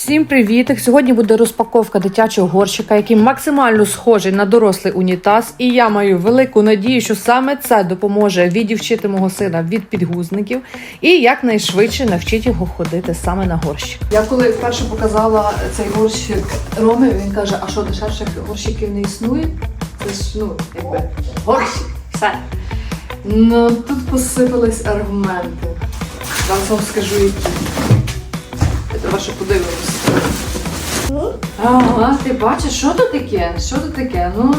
Всім привіт! Сьогодні буде розпаковка дитячого горщика, який максимально схожий на дорослий унітаз. І я маю велику надію, що саме це допоможе відівчити мого сина від підгузників і якнайшвидше навчить його ходити саме на горщик. Я коли вперше показала цей горщик Роми, він каже: а що дешевших горщиків не існує? Це ж ну, якби горщик, все. Ну тут посипались аргументи. Зараз вам скажу які. Давай подивимось. Ага, ти бачиш, що тут таке? Що тут таке? Ну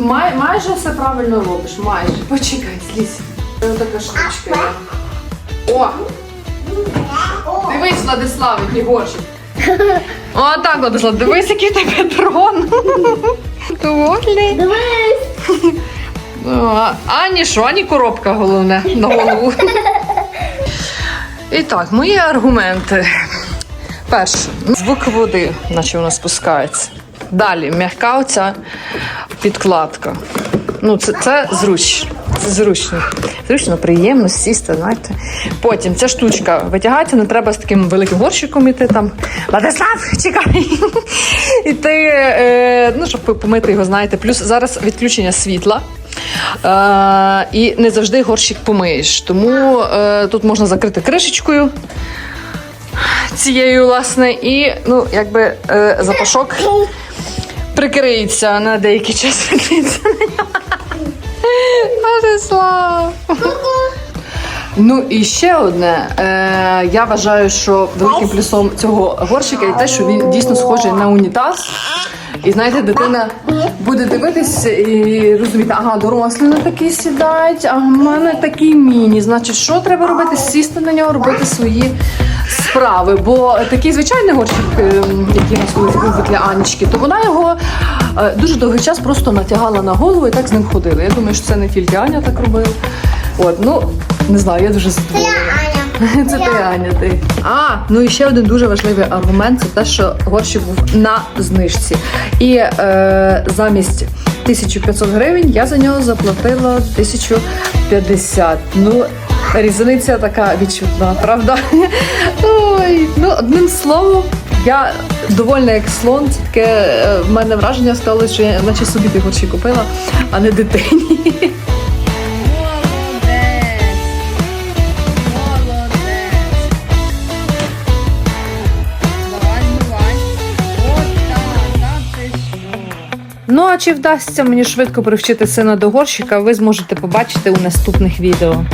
май, майже все правильно робиш, майже. Почекай, злізь. Це така штучка є. О! Дивись, Владислав, який горщик. О, так, Владислав, дивись, який в тебе дрон. Довольний. Дивись! О, Ані що, ані коробка головне на голову. І так, мої аргументи. Перше, звук води, наче вона спускається. Далі, м'яка оця підкладка. Ну, це, це зручно. Це зручно. Зручно, приємно сісти, знаєте. Потім ця штучка витягається, не треба з таким великим горщиком іти там. Владислав, чекай! І ти, е, ну, щоб помити його, знаєте. Плюс зараз відключення світла. Е, і не завжди горщик помиєш. Тому е, тут можна закрити кришечкою цією, власне, і ну, якби е, запашок прикриється на деякий час. прикриється на. Ну і ще одне. Е, я вважаю, що великим плюсом цього горщика є те, що він дійсно схожий на унітаз. І знаєте, дитина буде дивитись і розуміти, ага, дорослі на такий сідають, а в мене такий міні. Значить, що треба робити? Сісти на нього, робити свої справи. Бо такий звичайний горщик, е, який у нас колись був для Анечки, то вона його е, дуже довгий час просто натягала на голову і так з ним ходила. Я думаю, що це не тільки Аня так робила. От, ну не знаю, я дуже задоволена. Це ти, Аня, ти. А, ну і ще один дуже важливий аргумент це те, що горщик був на знижці. І е, замість 1500 гривень я за нього заплатила 1050. Ну, різниця така відчутна, правда? Ой, ну, одним словом. Я довольна як слон, це таке в мене враження стало, що я наче собі ти горщик купила, а не дитині. Ну а чи вдасться мені швидко привчити сина до горщика, ви зможете побачити у наступних відео.